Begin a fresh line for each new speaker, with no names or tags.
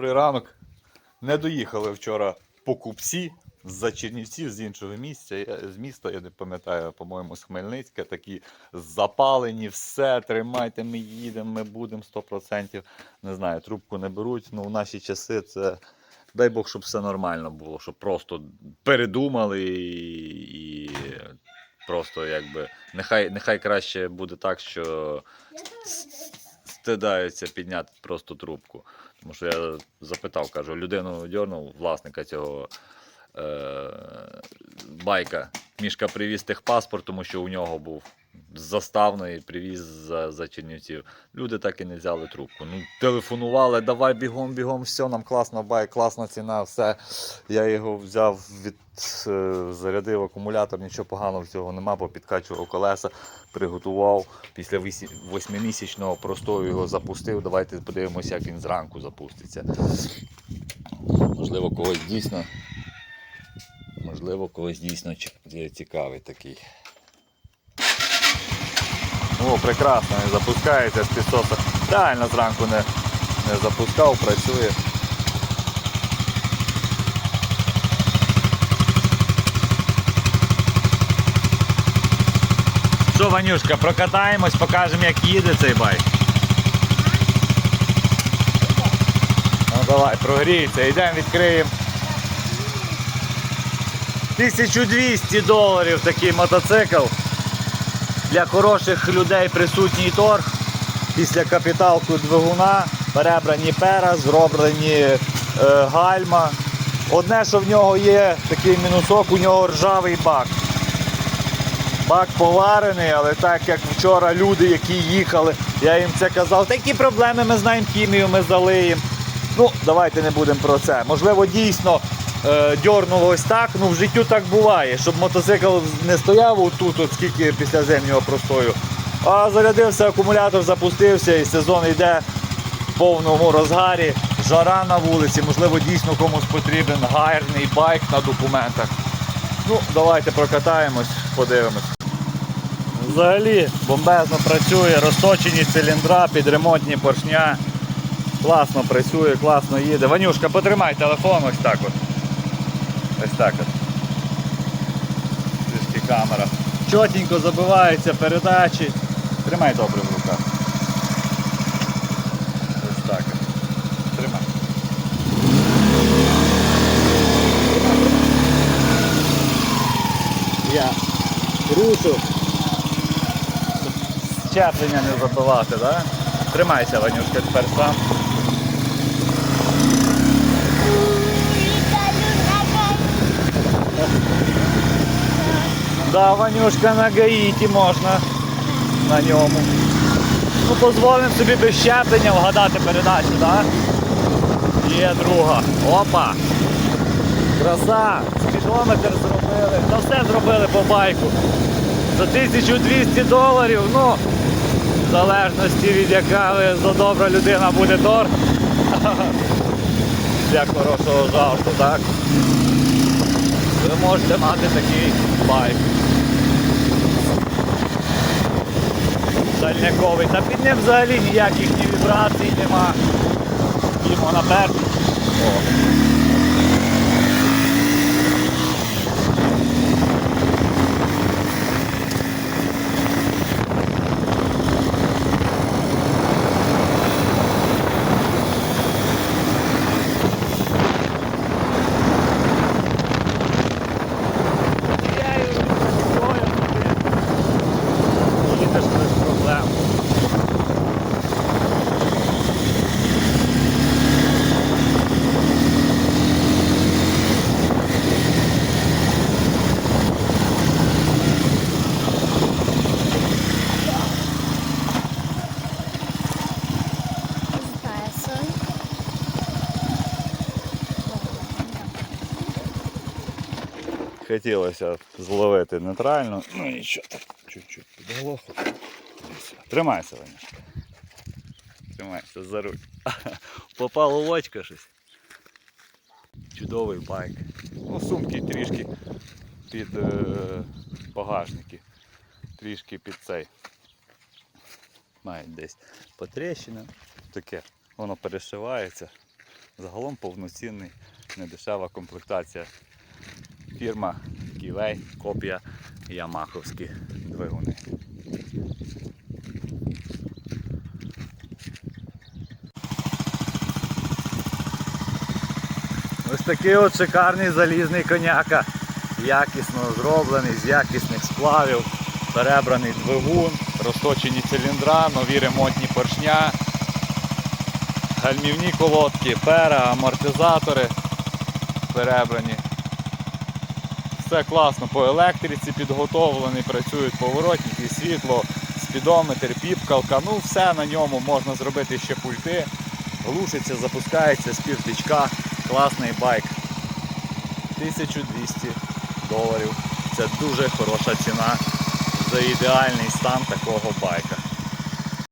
Добрий ранок. Не доїхали вчора покупці з-за Чернівців, з іншого місця, я- з міста, я не пам'ятаю, по-моєму, з Хмельницька, такі запалені, все, тримайте, ми їдемо, ми будемо 100%. Не знаю, трубку не беруть. Ну, в наші часи це. Дай Бог, щоб все нормально було, щоб просто передумали і, і просто якби нехай, нехай краще буде так, що стидаються підняти просто трубку. Тому що я запитав, кажу, людину дьорнув власника цього е, байка. Мішка привіз техпаспорт, тому що у нього був з заставної, привіз за, за Чернівців. Люди так і не взяли трубку. Ну, телефонували, давай бігом, бігом, все, нам класно, байк, класна ціна, все. Я його взяв, від, е, зарядив акумулятор, нічого поганого в цього нема, попідкачував колеса, приготував. Після восьмимісячного простою його запустив. Давайте подивимося, як він зранку запуститься. Можливо, когось дійсно. Можливо, когось дійсно цікавий такий. О, прекрасно, він запускається з підсоса. Реально зранку не, не запускав, працює. Що, Ванюшка, прокатаємось, покажемо, як їде цей байк. Ну давай, прогрійся, йдемо відкриємо. 1200 доларів такий мотоцикл. Для хороших людей присутній торг. Після капіталку двигуна перебрані пера, зроблені е, гальма. Одне, що в нього є такий мінусок, у нього ржавий бак. Бак поварений, але так як вчора люди, які їхали, я їм це казав, такі проблеми, ми знаємо хімію, ми залиємо. Ну, давайте не будемо про це. Можливо, дійсно дьорнуло ось так. Ну, в життю так буває, щоб мотоцикл не стояв отут, от скільки після зимнього простою. А зарядився акумулятор, запустився і сезон йде в повному розгарі. Жара на вулиці, можливо, дійсно комусь потрібен гарний байк на документах. Ну, давайте прокатаємось, подивимось. Взагалі бомбезно працює, розточені циліндра, підремонтні поршня. Класно працює, класно їде. Ванюшка, потримай телефон ось так от. Ось так от. Трішки камера. Чотенько забиваються передачі. Тримай добре в руках. Ось так. Тримай. Я рушу. Щеплення не забивати, так? Да? Тримайся, Ванюшка, тепер сам. Да, Ванюшка на Гаїті можна на ньому. Ну, дозволимо собі без щеплення вгадати передачу, так? Є друга. Опа! Краса! Спідометр зробили. Та все зробили по байку. За 1200 доларів, ну, в залежності від яка ви за добра людина буде торг. Для хорошого жарту, так? Ви можете мати такий байк. Дальняковий. Та під ним взагалі ніяких ні вібрацій нема. Їмо наперед. О. Я її відчуваю собі. Їдеш без проблем. Хотілося зловити нейтрально. Ну нічого, так чуть-чуть підголоху. Тримайся, Ванюшка. Тримайся за руль. Попало в очко щось. Чудовий байк. Ну, сумки трішки під е, багажники. Трішки під цей. Має десь потріщина. Таке. Воно перешивається. Загалом повноцінний, недешева комплектація. Фірма Ківей, копія Ямаховські двигуни. Ось такий от шикарний залізний коняка. Якісно зроблений, з якісних сплавів, перебраний двигун, розточені циліндра, нові ремонтні поршня, гальмівні колодки, пера, амортизатори перебрані. Все класно по електриці підготовлений, працюють поворотники, світло, спідометр, піпкалка. Ну все на ньому можна зробити ще пульти. Глушиться, запускається з півтичка. Класний байк. 1200 доларів. Це дуже хороша ціна за ідеальний стан такого байка.